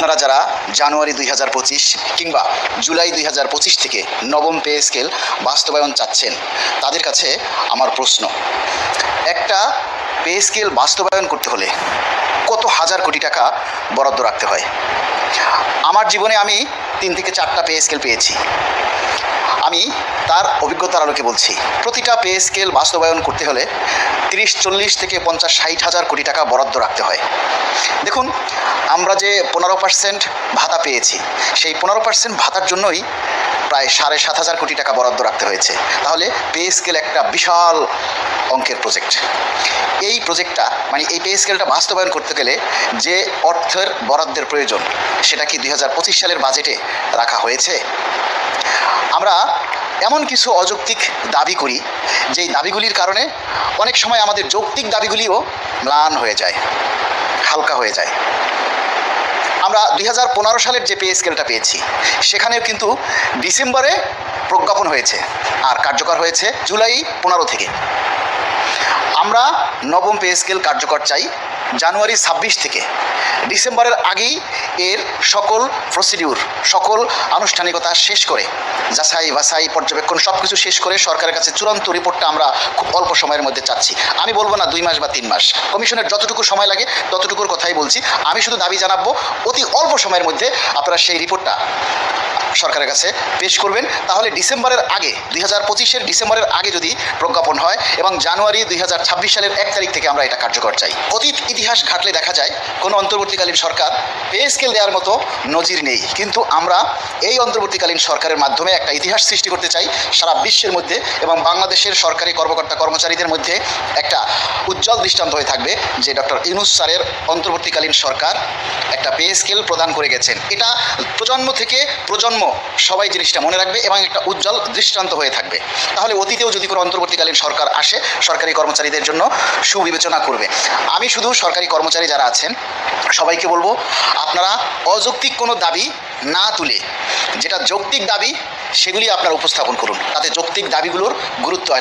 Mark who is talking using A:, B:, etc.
A: আপনারা যারা জানুয়ারি দুই হাজার পঁচিশ কিংবা জুলাই দুই হাজার পঁচিশ থেকে নবম পে স্কেল বাস্তবায়ন চাচ্ছেন, তাদের কাছে আমার প্রশ্ন। একটা পে স্কেল বাস্তবায়ন করতে হলে কত হাজার কোটি টাকা বরাদ্দ রাখতে হয়। আমার জীবনে আমি তিন থেকে চারটা পে স্কেল পেয়েছি। আমি তার অভিজ্ঞতার আলোকে বলছি। প্রতিটা পে স্কেল বাস্তবায়ন করতে হলে তিরিশ, চল্লিশ থেকে পঞ্চাশ, ষাট হাজার কোটি টাকা বরাদ্দ রাখতে হয়। দেখুন, আমরা যে পনেরো পার্সেন্ট ভাতা পেয়েছি, সেই পনেরো পার্সেন্ট ভাতার জন্যই প্রায় সাড়ে সাত হাজার কোটি টাকা বরাদ্দ রাখতে হয়েছে। তাহলে পে স্কেল একটা বিশাল অঙ্কের প্রজেক্ট এই প্রজেক্টটা মানে এই পে স্কেলটা বাস্তবায়ন করতে গেলে যে অর্থের বরাদ্দের প্রয়োজন, সেটা কি দুই হাজার পঁচিশ সালের বাজেটে রাখা হয়েছে? আমরা এমন কিছু অযৌক্তিক দাবি করি, যেই দাবিগুলির কারণে অনেক সময় আমাদের যৌক্তিক দাবিগুলিও ম্লান হয়ে যায়, হালকা হয়ে যায়। আমরা দুই হাজার পনেরো সালের যে পে স্কেলটা পেয়েছি, সেখানেও কিন্তু ডিসেম্বরে প্রজ্ঞাপন হয়েছে। আর কার্যকর হয়েছে জুলাই পনেরো থেকে। আমরা নবম পে স্কেল কার্যকর চাই জানুয়ারি ছাব্বিশ থেকে। ডিসেম্বরের আগেই এর সকল প্রসিডিউর, সকল আনুষ্ঠানিকতা শেষ করে, যাচাই বাছাই, পর্যবেক্ষণ সব কিছু শেষ করে সরকারের কাছে চূড়ান্ত রিপোর্টটা আমরা খুব অল্প সময়ের মধ্যে চাচ্ছি। আমি বলব না দুই মাস বা তিন মাস। কমিশনের যতটুকু সময় লাগে ততটুকুর কথাই বলছি। আমি শুধু দাবি জানাব, অতি অল্প সময়ের মধ্যে আপনারা সেই রিপোর্টটা সরকারের কাছে পেশ করবেন। তাহলে ডিসেম্বরের আগে, দুই হাজার পঁচিশের ডিসেম্বরের আগে যদি প্রজ্ঞাপন হয় এবং জানুয়ারি দুই হাজার ছাব্বিশ সালের এক তারিখ থেকে আমরা এটা কার্যকর চাই। অতীত ইতিহাস ঘাটলে দেখা যায়, কোনো অন্তর্বর্তীকালীন সরকার পে স্কেল দেওয়ার মতো নজির নেই। কিন্তু আমরা এই অন্তর্বর্তীকালীন সরকারের মাধ্যমে একটা ইতিহাস সৃষ্টি করতে চাই, সারা বিশ্বের মধ্যে এবং বাংলাদেশের সরকারি কর্মকর্তা কর্মচারীদের মধ্যে একটা উজ্জ্বল দৃষ্টান্ত হয়ে থাকবে যে ডক্টর ইউনুস স্যারের অন্তর্বর্তীকালীন সরকার একটা পে স্কেল প্রদান করে গেছেন। এটা প্রজন্ম থেকে প্রজন্ম সবাই জিনিসটা মনে রাখবে এবং একটা উজ্জ্বল দৃষ্টান্ত হয়ে থাকবে। তাহলে অতীতেও যদি কোনো অন্তর্বর্তীকালীন সরকার আসে, সরকারি কর্মচারীদের জন্য সুবিবেচনা করবে। আমি শুধু সরকারি কর্মচারী যারা আছেন, সবাইকে বলব, আপনারা অযৌক্তিক কোনো দাবি না তুলে, যেটা যৌক্তিক দাবি, সেগুলি আপনারা উপস্থাপন করুন। তাতে যৌক্তিক দাবিগুলোর গুরুত্ব আসবে